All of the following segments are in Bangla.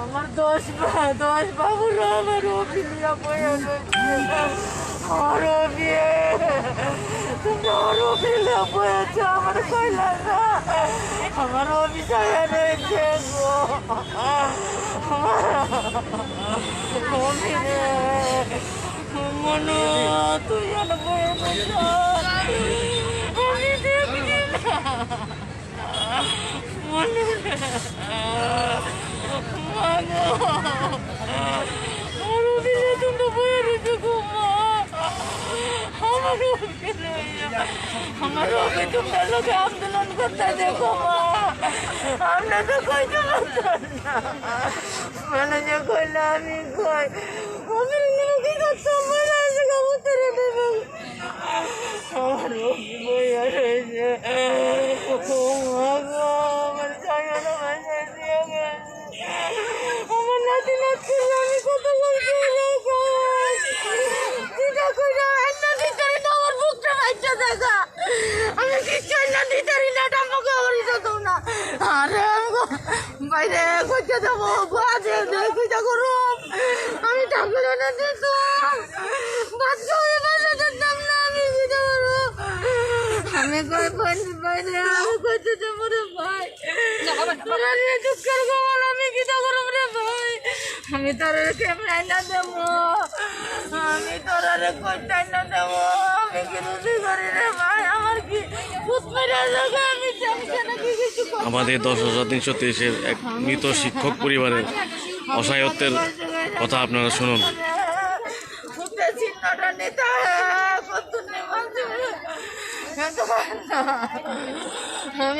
আমার দশ দশ বাবুরা আমার অভিনয় রয়েছে আমার অভিয়ে তুমি আমার অভিনয় পড়েছে আমার কইলা না আমার অভিনয় রয়েছে গো। অভিনয় তুই যেন বয়ে আমার অভি তোমরা লোকে আন্দোলন করতে তো মানে কইলে আমি কই অভিনয় কি করতাম মনে আছে বাইরে কইতে দেবো, বাজে কইতে করো আমি ঠাকুর না দিত হয়ে বাসা যেতাম না, আমি কইতে করো আমি কই বন্ধু বাইরে আমি কইতে দেবো রে ভাই। আমি কিটা করব রে ভাই। আমি তোর ক্যামেরা না আমি তোর কইটাই না দেবো। আমি কি করি যাবে আমি আমাদের দশ হাজার তিনশো তেইশের এক মৃত শিক্ষক পরিবারের অসহায়ত্বের কথা আপনারা শুনুন। আমার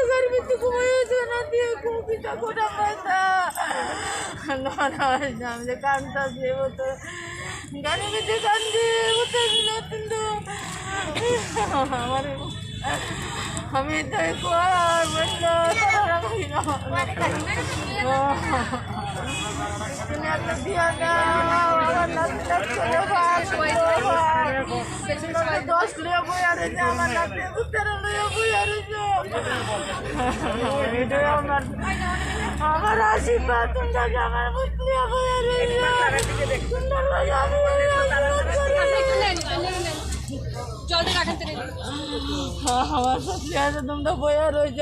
করবি তুই ঘুমাইছে না দিয়ে কুপিটা কোটা না না না, আমি যে কানটা দিয়ে তো গানে বেঁচে কান্দি ভূতে কিন্তু আমার আমি তো একবার বলল তারা তুমি একটা দিয়া দাও আমার ছেলে ভাই সবাই দশ লিয়ে বই আর আমার নাতি উত্তর লিয়ে আর এটাই আমার আমার আশীর্বাদ তোমাকে আমার বই আর আমার সত্যি আছে তুমি তো বইয়া রয়েছ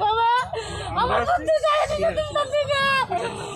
বাবা। আমার দিকে তোমার দিকে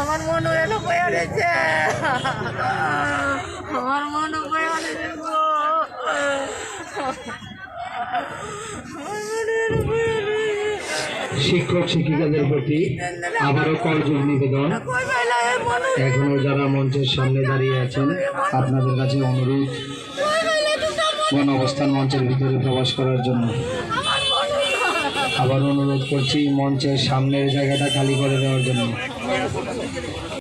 আমার মন এলো বইয়া রয়েছে আমার মন শিক্ষক শিক্ষিকাদের প্রতি আবারও করজোর নিবেদন। এখনও যারা মঞ্চের সামনে দাঁড়িয়ে আছেন, আপনাদের কাছে অনুরোধ কোন অবস্থান মঞ্চের ভিতরে প্রবেশ করার জন্য। আবার অনুরোধ করছি মঞ্চের সামনের জায়গাটা খালি করে দেওয়ার জন্য।